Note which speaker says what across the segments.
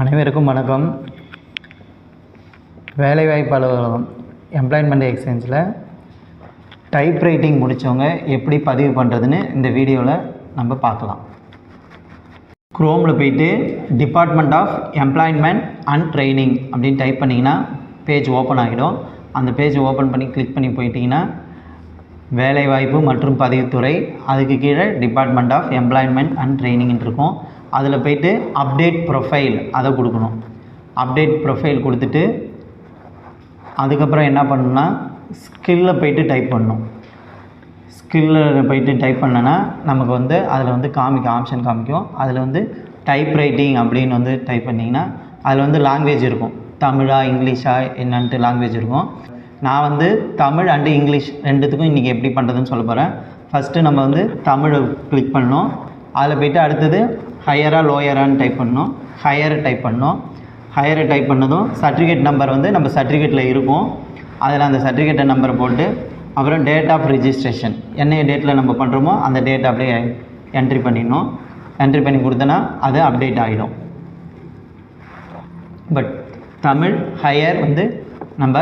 Speaker 1: அனைவருக்கும் வணக்கம். வேலைவாய்ப்பு அலுவலகம் எம்ப்ளாய்மெண்ட் எக்ஸ்சேஞ்சில் டைப் ரைட்டிங் முடித்தவங்க எப்படி பதிவு பண்ணுறதுன்னு இந்த வீடியோவில் நம்ம பார்க்கலாம். குரோமில் போயிட்டு department of employment and training அப்படின்னு டைப் பண்ணிங்கன்னா பேஜ் ஓப்பன் ஆகிடும். அந்த பேஜ் ஓப்பன் பண்ணி கிளிக் பண்ணி போயிட்டிங்கன்னா வேலைவாய்ப்பு மற்றும் பதிவுத்துறை அதுக்கு கீழே டிபார்ட்மெண்ட் ஆஃப் எம்ப்ளாய்மெண்ட் அண்ட் ட்ரைனிங்னு இருக்கும். அதில் போயிட்டு அப்டேட் ப்ரொஃபைல் அதை கொடுக்கணும். அப்டேட் ப்ரொஃபைல் கொடுத்துட்டு அதுக்கப்புறம் என்ன பண்ணணும்னா ஸ்கில்ல போயிட்டு டைப் பண்ணணும். ஸ்கில்லில் போயிட்டு டைப் பண்ணனா நமக்கு வந்து அதில் வந்து காமிக்கும் ஆப்ஷன் காமிக்கும். அதில் வந்து டைப் ரைட்டிங் அப்படின்னு வந்து டைப் பண்ணிங்கன்னா அதில் வந்து லாங்குவேஜ் இருக்கும். தமிழா இங்கிலீஷா என்னன்ட்டு லாங்குவேஜ் இருக்கும். நான் வந்து தமிழ் அண்டு இங்கிலீஷ் ரெண்டுத்துக்கும் இன்றைக்கி எப்படி பண்ணுறதுன்னு சொல்ல போகிறேன் ஃபஸ்ட்டு நம்ம வந்து தமிழை கிளிக் பண்ணோம் அதில் போயிட்டு அடுத்தது ஹையராக லோயரான்னு டைப் பண்ணோம் ஹையரை டைப் பண்ணோம் ஹையரை டைப் பண்ணதும் சர்டிஃபிகேட் நம்பர் வந்து நம்ம சர்டிஃபிகேட்டில் இருக்கும். அதில் அந்த சர்டிஃபிகேட்டை நம்பரை போட்டு அப்புறம் டேட் ஆஃப் ரிஜிஸ்ட்ரேஷன் என்ன டேட்டில் நம்ம பண்ணுறோமோ அந்த டேட் அப்படியே என்ட்ரி பண்ணிடணும். என்ட்ரி பண்ணி கொடுத்தனா அது அப்டேட் ஆகிடும் பட் தமிழ் ஹையர் வந்து நம்ம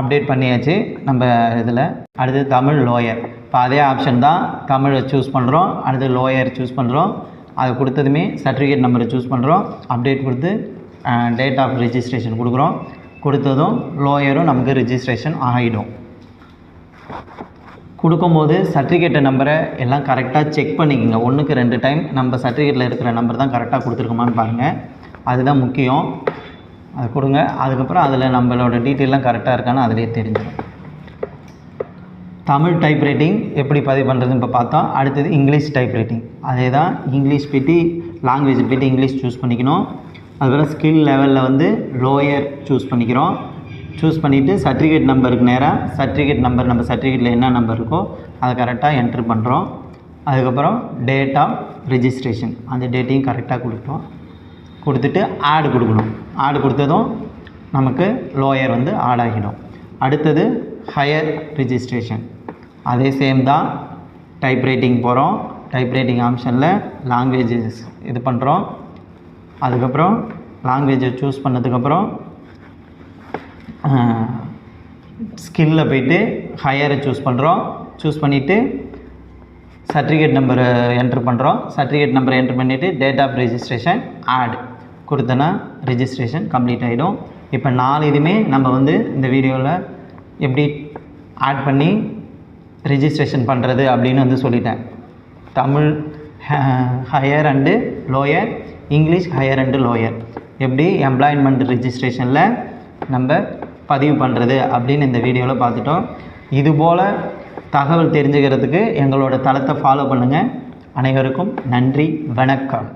Speaker 1: அப்டேட் பண்ணியாச்சு. நம்ம இதில் அடுத்து தமிழ் லோயர் இப்போ அதே ஆப்ஷன் தான் தமிழை சூஸ் பண்ணுறோம் அடுத்து லோயர் சூஸ் பண்ணுறோம் அதை கொடுத்ததுமே சர்டிஃபிகேட் நம்பரை சூஸ் பண்ணுறோம் அப்டேட் கொடுத்து டேட் ஆஃப் ரிஜிஸ்ட்ரேஷன் கொடுக்குறோம். கொடுத்ததும் லோயரும் நமக்கு ரிஜிஸ்ட்ரேஷன் ஆகிடும். கொடுக்கும்போது சர்டிஃபிகேட்டை நம்பரை எல்லாம் கரெக்டாக செக் பண்ணிக்கோங்க. ஒன்றுக்கு ரெண்டு டைம் நம்ம சர்டிஃபிகேட்டில் இருக்கிற நம்பர் தான் கரெக்டாக கொடுத்துருக்கோமான்னு பாருங்கள் அதுதான் முக்கியம். அது கொடுங்க. அதுக்கப்புறம் அதில் நம்மளோட டீட்டெயிலாம் கரெக்டாக இருக்கான்னு அதிலே தெரிஞ்சிடும். தமிழ் டைப் ரைட்டிங் எப்படி பதிவு பண்ணுறதுன்னு இப்போ பார்த்தோம். அடுத்தது இங்கிலீஷ் டைப் ரைட்டிங் அதே தான் இங்கிலீஷ் போய்ட்டு லாங்குவேஜ் போய்ட்டு இங்கிலீஷ் சூஸ் பண்ணிக்கணும். அதுக்கப்புறம் ஸ்கில் லெவலில் வந்து லோயர் சூஸ் பண்ணிக்கிறோம். சூஸ் பண்ணிவிட்டு சர்டிஃபிகேட் நம்பருக்கு நேராக சர்டிஃபிகேட் நம்பர் நம்ம சர்டிஃபிகேட்டில் என்ன நம்பர் இருக்கோ அதை கரெக்டாக என்ட்ரு பண்ணுறோம் அதுக்கப்புறம் டேட் ஆஃப் ரிஜிஸ்ட்ரேஷன் அந்த டேட்டையும் கரெக்டாக கொடுப்போம் கொடுத்துட்டு ஆடு கொடுக்கணும். ஆடு கொடுத்ததும் நமக்கு லோயர் வந்து ஆட் ஆகிடும். அடுத்தது ஹையர் ரிஜிஸ்ட்ரேஷன் அதே சேம் தான் டைப் ரைட்டிங் போகிறோம் டைப் ரைட்டிங் ஆப்ஷனில் லாங்குவேஜஸ் இது பண்ணுறோம் அதுக்கப்புறம் லாங்குவேஜை சூஸ் பண்ணதுக்கப்புறம் ஸ்கில்ல போயிட்டு ஹையரை சூஸ் பண்ணுறோம் சூஸ் பண்ணிவிட்டு சர்டிஃபிகேட் நம்பரை என்ட்ரு பண்ணுறோம் சர்டிஃபிகேட் நம்பரை என்ட்ரு பண்ணிவிட்டு டேட் ஆஃப் ரெஜிஸ்ட்ரேஷன் ஆட் கொடுத்தனா ரிஜிஸ்ட்ரேஷன் கம்ப்ளீட் ஆகிடும் இப்போ நாலு இதுவுமே நம்ம வந்து இந்த வீடியோவில் எப்படி ஆட் பண்ணி ரிஜிஸ்ட்ரேஷன் பண்ணுறது அப்படின்னு வந்து சொல்லிட்டேன். Tamil higher and lower English higher and lower எப்படி எம்ப்ளாய்மெண்ட் ரிஜிஸ்ட்ரேஷனில் நம்ம பதிவு பண்ணுறது அப்படின்னு இந்த வீடியோவில் பார்த்துட்டோம். இதுபோல் தகவல் தெரிஞ்சுக்கிறதுக்கு எங்களோட தளத்தை ஃபாலோ பண்ணுங்கள் அனைவருக்கும் நன்றி வணக்கம்.